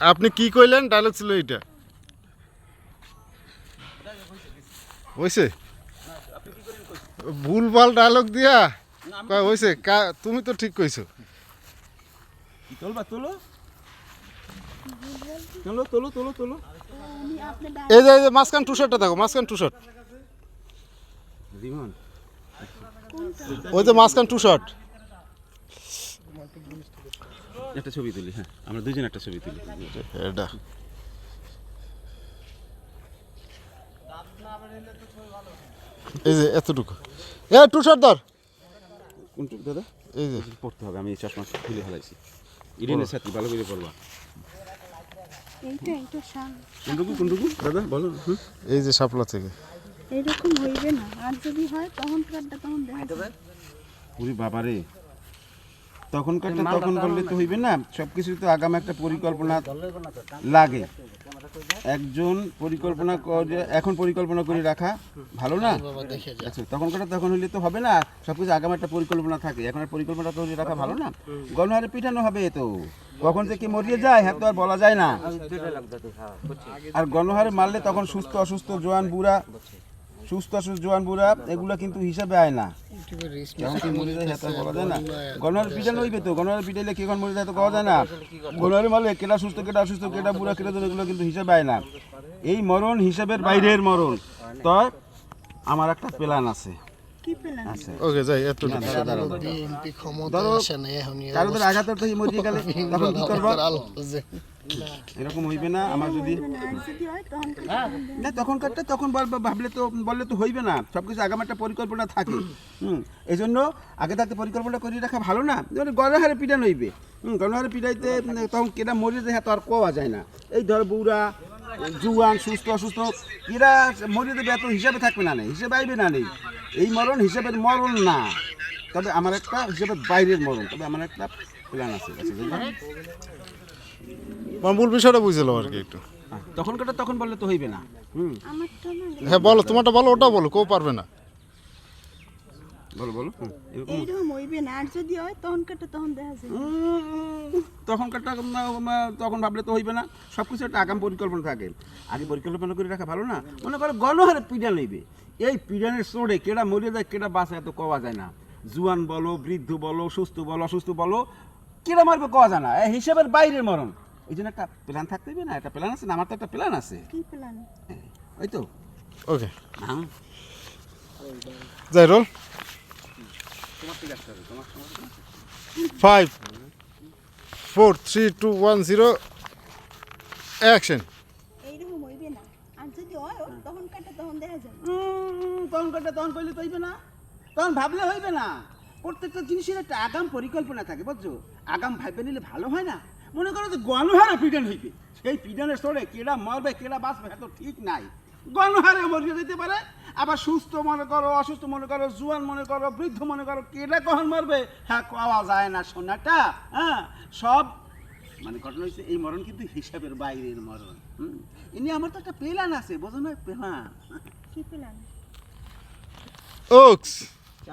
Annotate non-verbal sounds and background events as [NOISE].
আপনি কি কইলেন? ডায়লগ ছিল এইটা। হয়েছে ভুলভাল ডায়লগ দিয়া? কয় হয়েছে তুমি তো ঠিক কইছো। এই যে এই যে মাঝখান টু শার্টটা দেখো মাঝখান টু শার্ট ওই যে মাঝখান টু শার্ট একটা ছবি তুলি হ্যাঁ আমরা দুজন একটা ছবি তুলি। এটা। এই যে এতটুকু। এ টু শার্ট ধর কোনটুক দাদা? এই যে। পড়তে হবে আমি এই চশমা খুলে ফেলাইছি। ইরিনের সাথে ভালো করে পড়বা। এইটা এইটা শাল। কোনটুকু কোনটুকু? দাদা বলো। এই যে শাপলা থেকে। এইরকম হইবে না। আর যদি হয় তখন তখন দেখা যাবে। বাবারে। তখনকারটা তখন করলে তো হইবে না সব কিছু তো আগাম একটা পরিকল্পনা লাগে। একজন পরিকল্পনা করে এখন পরিকল্পনা করে রাখা ভালো না? আচ্ছা তখনকারটা তখন হইলে তো হবে না সব কিছু আগাম একটা পরিকল্পনা থাকে। এখন আর পরিকল্পনা করে রাখা ভালো না? গণহারে পিঠানো হবে তো। কখন যে কি মরিয়ে যায় হ্যাঁ তো আর বলা যায় না। আর গণহারে মারলে তখন সুস্থ অসুস্থ জোয়ান বুড়া সুস্থ সুস্থ জোয়ান বুড়া, এগুলা কিন্তু হিসাবে আয় না। যখন কি মরে যায় হেতা বলা যায় না। গণহারে পিটানো হইবে তো গণহারে পিটাইলে কে মরিদা মরে যায় কওয়া যায় না। গণহারে মালে কেটা সুস্থ কেটা অসুস্থ কেটা বুড়া কেটা এগুলো কিন্তু হিসাবে আয় না। এই মরণ হিসাবের বাইরের মরণ। তো আমার একটা প্ল্যান আছে। ওকে যাই এতটুকু বিএনপি ক্ষমতা আসে না এখন কারও আঘাত থেকে মরিয়ে গেলে [LAUGHS] তখন কি করব? এরকম হইবে না আমার যদি তখন কারটা তখন না তখনকারটা তখন বল- ভাবলে তো বললে তো হইবে না। সব কিছু আগাম একটা পরিকল্পনা থাকে। [COUGHS] হুম এই জন্য আগে থাকতে পরিকল্পনা করে রাখা ভালো না। যেমন গণহারে পিটান হইবে। হুম গণহারে পিটাইতে তখন কেটা মরে যায় তো আর কোয়া যায় না। এই ধর বউরা জুয়ান সুস্থ অসুস্থ এরা মরিতে ব্যত হিসাবে থাকবে না নেই হিসেবে আইবে না নেই এই মরণ হিসেবের মরণ না। তবে আমার একটা হিসেবে বাইরের মরণ তবে আমার একটা প্ল্যান আছে মূল বিষয়টা বুঝলো আর কি একটু। হ্যাঁ, তখনকারটা তখন বললে তো হইবে না। হুম। হ্যাঁ বলো তোমারটা বলো ওটা বলো কেউ পারবে না। বলো বলো। এইরকম হইবে না আর যদি হয় তখন কারটা তখন দেখা যাবে। তখনকারটা তখন ভাবলে তো হইবে না। সব কিছু একটা আগাম পরিকল্পনা থাকে। আগে পরিকল্পনা করে রাখা ভালো না। মনে করো গণহারে পিডা লইবে এই পিডানের সোড়ে কেডা মরে যায় কেডা বাঁচে এত কওয়া যায় না। জুয়ান বলো বৃদ্ধ বলো সুস্থ বলো অসুস্থ বলো কেডা মারবে কওয়া যায় না। হিসাবের বাইরের মরণ। এই জন্য একটা প্ল্যান থাকতে হবে না একটা প্ল্যান আছে না? আমার তো একটা প্ল্যান আছে। কি পেলেন ওই তো। ওকে হ্যাঁ। যাই রোল তোমার ঠিক আছে তোমার সমস্যা না। Five four three two one zero action এইরকম হইবে না। আর যদি হয় তখন কটা তখন কইলে তো হইবে না। তখন ভাবলে হইবে না। প্রত্যেকটা জিনিসের একটা আগাম পরিকল্পনা থাকে বুঝছ? আগাম ভাববে নিলে ভালো হয় না। মনে করো যে গণহারে পিডন হইবে। সেই পিডনের স্তরে কেডা মরবে কেডা বাঁচবে এত ঠিক নাই। গণহারে মরিয়ে যেতে পারে। আবার সুস্থ মনে করো অসুস্থ মনে করো জুয়ান মনে করো বৃদ্ধ মনে করো কেটা কখন মরবে? হ্যাঁ পাওয়া যায় না সোনাটা হ্যাঁ? সব মানে ঘটনা হচ্ছে এই মরণ কিন্তু হিসাবের বাইরের মরণ হুম? এনে আমার তো একটা প্ল্যান আছে বোঝো না? প্ল্যান। কি পেলেন ওক্স।